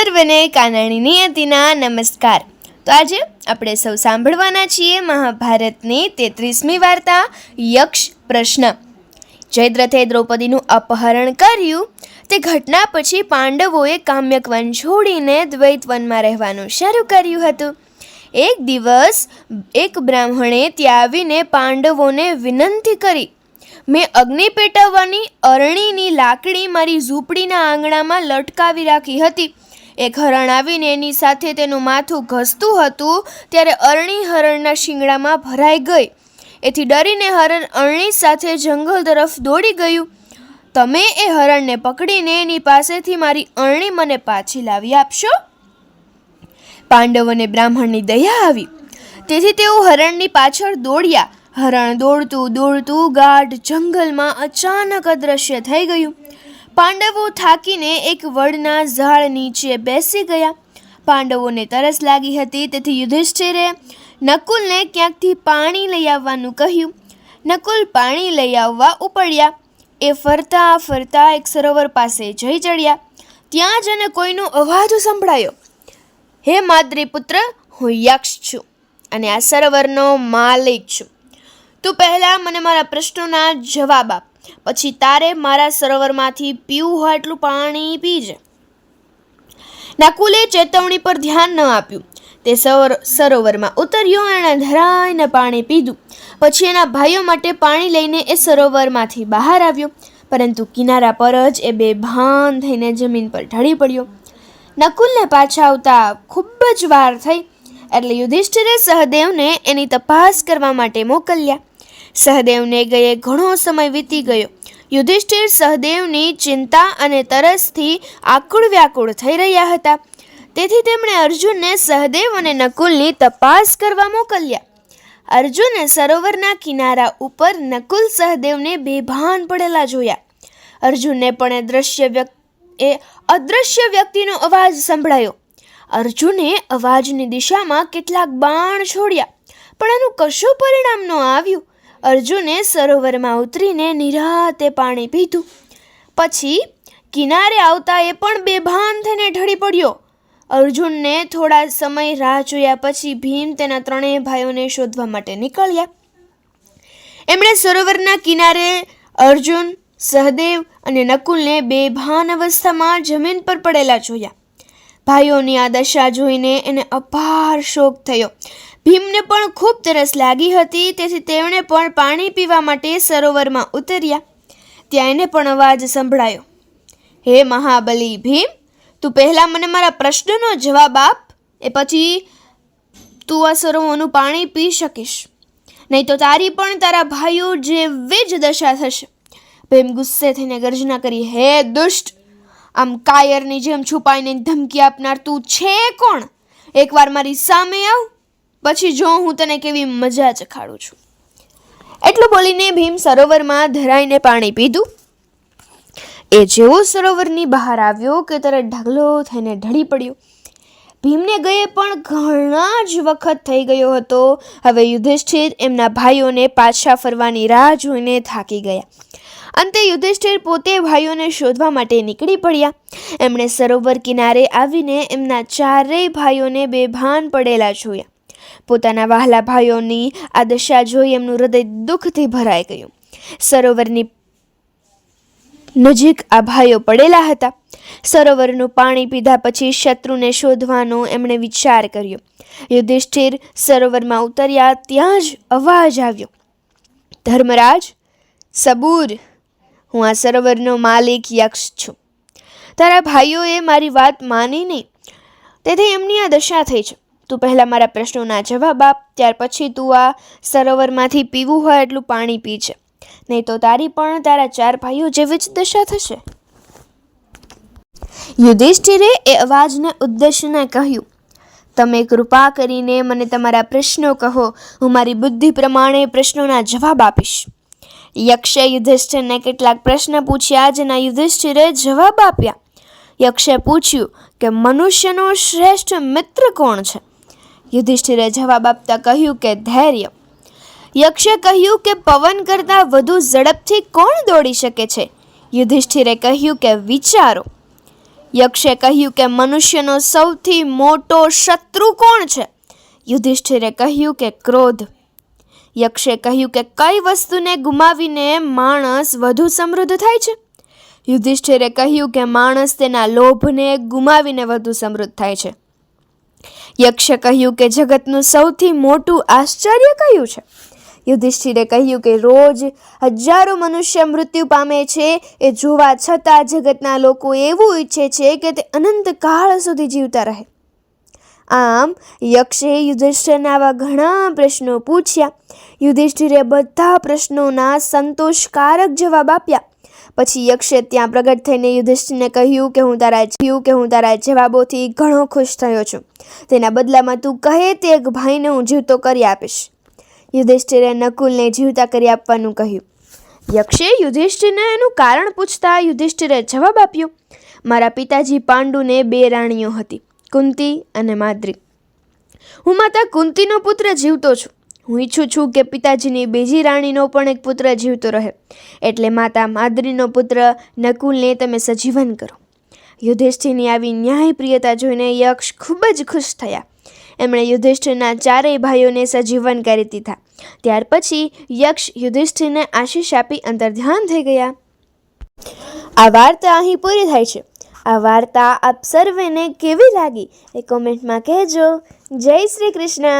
સર્વને કાનાણી નિયતિના નમસ્કાર. તો આજે આપણે સૌ સાંભળવાના છીએ મહાભારતની તેત્રીસમી વાર્તા, યક્ષ પ્રશ્ન. જયદ્રથે દ્રૌપદીનું અપહરણ કર્યું, તે ઘટના પછી પાંડવોએ કામ્યક વન છોડીને દ્વૈત વનમાં રહેવાનું શરૂ કર્યું હતું. એક દિવસ, એક બ્રાહ્મણે ત્યાં આવીને પાંડવોને વિનંતી કરી, મેં અગ્નિ પેટવવાની અરણીની લાકડી મારી ઝૂંપડીના આંગણામાં લટકાવી રાખી હતી. એક હરણ આવીને એની સાથે તેનું માથું ઘસતું હતું ત્યારે અરણી હરણના શિંગડામાં ભરાઈ ગઈ. એથી ડરીને હરણ અરણી સાથે જંગલ તરફ દોડી ગયું. તમે એ હરણને પકડીને એની પાસેથી મારી અરણી મને પાછી લાવી આપશો? પાંડવોને બ્રાહ્મણની દયા આવી. તેથી તેઓ હરણની પાછળ દોડ્યા. હરણ દોડતું દોડતું ગાઢ જંગલમાં અચાનક અદ્રશ્ય થઈ ગયું. પાંડવો થાકીને એક વડના ઝાડ નીચે બેસી ગયા. પાંડવોને તરસ લાગી હતી, તેથી યુધિષ્ઠિરે નકુલને ક્યાંકથી પાણી લઈ આવવાનું કહ્યું. નકુલ પાણી લઈ આવવા ઉપડ્યા. એ ફરતા ફરતા એક સરોવર પાસે જઈ ચડ્યા. ત્યાં જ એને કોઈનો અવાજ સંભળાયો. હે માદ્રીપુત્ર હું યક્ષ છું અને આ સરોવરનો માલિક છું. તું પહેલાં મને મારા પ્રશ્નોના જવાબ આપ. પછી તારે મારા સરોવરમાંથી પીવું હોય એટલું પાણી પીજે નકુલે ચેતવણી પર ધ્યાન ન આપ્યું. તે સરોવર સરોવરમાં ઉતર્યો એણે ધરાઈને પાણી પીધું. પછી એના ભાઈઓ માટે પાણી લઈને એ સરોવરમાંથી બહાર આવ્યો. પરંતુ કિનારા પર જ એ બેભાન થઈને જમીન પર ઢળી પડ્યો. નકુલને પાછા આવતા ખૂબ જ વાર થઈ. એટલે યુધિષ્ઠિરે સહદેવને એની તપાસ કરવા માટે મોકલ્યા. સહદેવને ગયે ઘણો સમય વીતી ગયો. યુધિષ્ઠિર સહદેવની ચિંતા અને તરસથી આકુળ વ્યાકુળ થઈ રહ્યા હતા. તેથી તેમણે અર્જુનને સહદેવ અને નકુલની તપાસ કરવા મોકલ્યા. અર્જુને સરોવરના કિનારા ઉપર નકુલ સહદેવને બેભાન પડેલા જોયા. અર્જુનને પણ એ દ્રશ્ય વ્યક્તિ, એ અદૃશ્ય વ્યક્તિનો અવાજ સંભળાયો. અર્જુને અવાજની દિશામાં કેટલાક બાણ છોડ્યા, પણ એનું કશું પરિણામ ન આવ્યું. અર્જુને સરોવરમાં ઉતરીને નિરાતે પાણી પીધું. પછી કિનારે આવતા એ પણ બેભાન થઈને ઢળી પડ્યો. અર્જુનને થોડા સમય રાહ જોયા પછી ભીમ તેના ત્રણેય ભાઈઓને શોધવા માટે નીકળ્યા. એમણે સરોવરના કિનારે અર્જુન, સહદેવ અને નકુલને બેભાન અવસ્થામાં જમીન પર પડેલા જોયા. ભાઈઓની આ દશા જોઈને એને અપાર શોક થયો. ભીમને પણ ખૂબ તરસ લાગી હતી, તેથી તેમણે પણ પાણી પીવા માટે સરોવરમાં ઉતર્યા. ત્યાં એને પણ અવાજ સંભળાયો, હે મહાબલી ભીમ, તું પહેલાં મને મારા પ્રશ્નનો જવાબ આપ, એ પછી તું આ સરોવરનું પાણી પી શકીશ. નહીં તો તારી પણ તારા ભાઈઓ જેવી જ દશા થશે. ભીમ ગુસ્સે થઈને ગર્જના કરી, હે દુષ્ટ, આમ કાયરની જેમ છુપાઈને ધમકી આપનાર તું છે કોણ? એકવાર મારી સામે આવ. પછી જો હું તને કેવી મજા ચખાડું છું. એટલું બોલીને ભીમ સરોવરમાં ધરાઈને પાણી પીધું. એ જેવો સરોવરની બહાર આવ્યો કે તરત ઢગલો થઈને ઢળી પડ્યો. ભીમને ગયે પણ ઘણા જ વખત થઈ ગયો હતો. હવે યુધિષ્ઠિર એમના ભાઈઓને પાછા ફરવાની રાહ જોઈને થાકી ગયા. અંતે યુધિષ્ઠિર પોતે ભાઈઓને શોધવા માટે નીકળી પડ્યા. એમણે સરોવર કિનારે આવીને એમના ચારેય ભાઈઓને બેભાન પડેલા જોયા. પોતાના વહાલા ભાઈઓની આ દશા જોઈ એમનું હૃદય દુઃખથી ભરાઈ ગયું. સરોવરની નજીક આ ભાઈઓ પડેલા હતા. સરોવરનું પાણી પીધા પછી શત્રુને શોધવાનો એમણે વિચાર કર્યો. યુધિષ્ઠિર સરોવરમાં ઉતર્યા ત્યાં જ અવાજ આવ્યો. ધર્મરાજ, સબૂર, હું આ સરોવરનો માલિક યક્ષ છું. તારા ભાઈઓએ મારી વાત માની નહીં તેથી એમની આ દશા થઈ છે. તું પહેલાં મારા પ્રશ્નોના જવાબ આપ, ત્યાર પછી તું આ સરોવરમાંથી પીવું હોય એટલું પાણી પી છે. નહીં તો તારી પણ તારા ચાર ભાઈઓ જેવી જ દશા થશે. યુધિષ્ઠિરે એ અવાજને ઉદ્દેશને કહ્યું, તમે કૃપા કરીને મને તમારા પ્રશ્નો કહો, હું મારી બુદ્ધિ પ્રમાણે પ્રશ્નોના જવાબ આપીશ. યક્ષે યુધિષ્ઠિરને કેટલાક પ્રશ્ન પૂછ્યા, જેના યુધિષ્ઠિરે જવાબ આપ્યા. યક્ષે પૂછ્યું કે મનુષ્યનો શ્રેષ્ઠ મિત્ર કોણ છે? યુધિષ્ઠિરે જવાબ આપતા કહ્યું કે, ધૈર્ય. યક્ષે કહ્યું કે, પવન કરતાં વધુ ઝડપથી કોણ દોડી શકે છે? યુધિષ્ઠિરે કહ્યું કે, વિચારો. યક્ષે કહ્યું કે, મનુષ્યનો સૌથી મોટો શત્રુ કોણ છે? યુધિષ્ઠિરે કહ્યું કે, ક્રોધ. યક્ષે કહ્યું કે, કઈ વસ્તુને ગુમાવીને માણસ વધુ સમૃદ્ધ થાય છે? યુધિષ્ઠિરે કહ્યું કે, માણસ તેના લોભને ગુમાવીને વધુ સમૃદ્ધ થાય છે. યક્ષે કહ્યું કે જગતનું સૌથી મોટું આશ્ચર્ય કયું છે? યુધિષ્ઠિરે કહ્યું કે રોજ હજારો મનુષ્ય મૃત્યુ પામે છે. એ જોવા છતાં જગતના લોકો એવું ઈચ્છે છે કે તે અનંત કાળ સુધી જીવતા રહે. આમ યક્ષે યુધિષ્ઠિરના આવા ઘણા પ્રશ્નો પૂછ્યા. યુધિષ્ઠિરે બધા પ્રશ્નોના સંતોષકારક જવાબ આપ્યા. પછી યક્ષે ત્યાં પ્રગટ થઈને યુધિષ્ઠિરને કહ્યું કે હું તારા કહ્યું કે હું તારા જવાબોથી ઘણો ખુશ થયો છું. તેના બદલામાં તું કહે તે એક ભાઈને હું જીવતો કરી આપીશ. યુધિષ્ઠિરે નકુલને જીવતા કરી આપવાનું કહ્યું. યક્ષે યુધિષ્ઠિરને એનું કારણ પૂછતા યુધિષ્ઠિરે જવાબ આપ્યો. મારા પિતાજી પાંડુને બે રાણીઓ હતી, કુંતી અને માદ્રી. હું માતા કુંતીનો પુત્ર જીવતો છું. હું ઈચ્છું છું કે પિતાજીની બીજી રાણીનો પણ એક પુત્ર જીવતો રહે. એટલે માતા માદરીનો પુત્ર નકુલને તમે સજીવન કરો. યુધિષ્ઠિરની આવી ન્યાયપ્રિયતા જોઈને યક્ષ ખૂબ જ ખુશ થયા. એમણે યુધિષ્ઠિરના ચારેય ભાઈઓને સજીવન કરી દીધા. ત્યાર પછી યક્ષ યુધિષ્ઠિરને આશીષ આપી અંતર્ધ્યાન થઈ ગયા. આ વાર્તા અહીં પૂરી થાય છે. આ વાર્તા આપ સર્વેને કેવી લાગી? એ કોમેન્ટમાં કહેજો. જય શ્રી કૃષ્ણ.